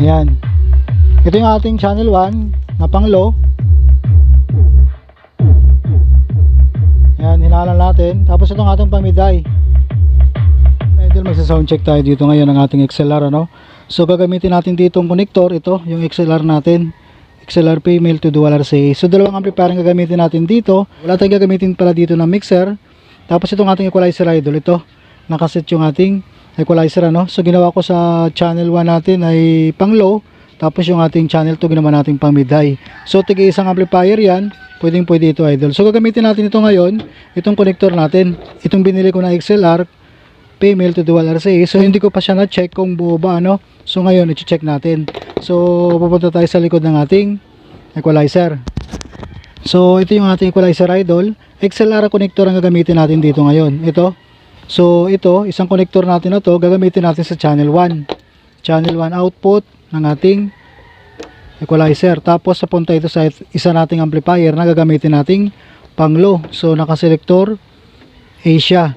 Ayan. Ito yung ating channel 1 na pang low. Ayan, hinalan natin. Tapos itong ating pamiday. Idol, magsa-sound check tayo dito ngayon ng ating XLR ano. So gagamitin natin dito ang connector, ito, yung XLR natin. XLR female to dual RCA. So dalawang amplifier ang gagamitin natin dito. Wala tayong gagamitin pala dito ng mixer. Tapos itong ating equalizer idol, ito. Nakaset yung ating equalizer ano. So ginawa ko sa channel 1 natin ay pang low. Tapos yung ating channel 2 ginawa natin pang mid high. So tig isang amplifier yan. Pwedeng pwede ito idol. So gagamitin natin ito ngayon. Itong connector natin. Itong binili ko na XLR female to dual RCA. So hindi ko pa siya na-check kung buo ba ano. So ngayon i-check natin. So pupunta tayo sa likod ng ating equalizer. So ito yung ating equalizer idol. XLR connector ang gagamitin natin dito ngayon. Ito. So ito, isang connector natin na to gagamitin natin sa channel 1. Channel 1 output ng ating equalizer. Tapos papunta ito sa isa nating amplifier na gagamitin nating pang low. So naka-selector Asia.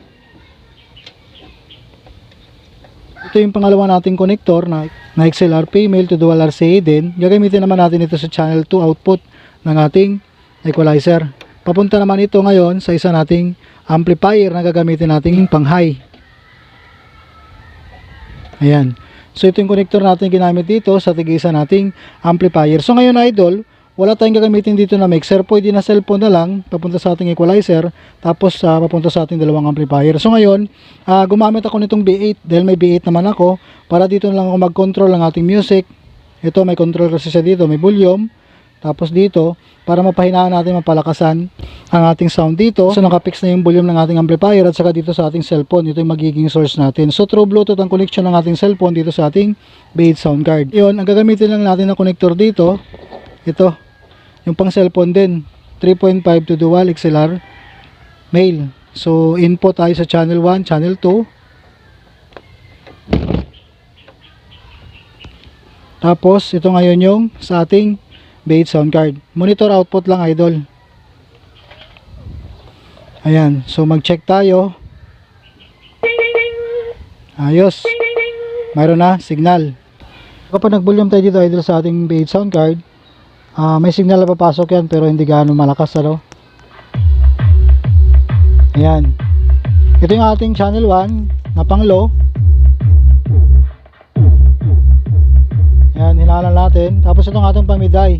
Ito yung pangalawa nating connector na, na XLR female to dual RCA din. Gagamitin naman natin ito sa channel 2 output ng ating equalizer. Papunta naman ito ngayon sa isa nating amplifier na gagamitin nating pang high. Ayan. So ito yung connector natin ginamit dito sa tigisa nating amplifier. So ngayon idol, wala tayong gagamitin dito na mixer. Pwede na cellphone na lang papunta sa ating equalizer tapos ah, papunta sa ating dalawang amplifier. So ngayon, ah, gumamit ako nitong B8 dahil may B8 naman ako para dito na lang ako mag-control ng ating music. Ito may control kasi siya dito, may volume. Tapos dito, para mapahinaan natin, mapalakasan ang ating sound dito. So nakapix na yung volume ng ating amplifier at saka dito sa ating cellphone. Ito yung magiging source natin. So through Bluetooth ang connection ng ating cellphone dito sa ating B8 sound card. Yun, ang gagamitin lang natin na connector dito, ito, yung pang cellphone din, 3.5 to dual XLR male. So input tayo sa channel 1, channel 2. Tapos ito ngayon yung sa ating B8 sound card. Monitor output lang idol. Ayan, so mag-check tayo. Ayos. Mayroon na signal. Kapag nag-volume tayo dito idol sa ating B8 sound card, Ah, may signal na papasok yan pero hindi gaano malakas ano. Ayan. Ito yung ating channel 1 na pang low. Ayan, hinalan natin. Tapos itong ating pamiday.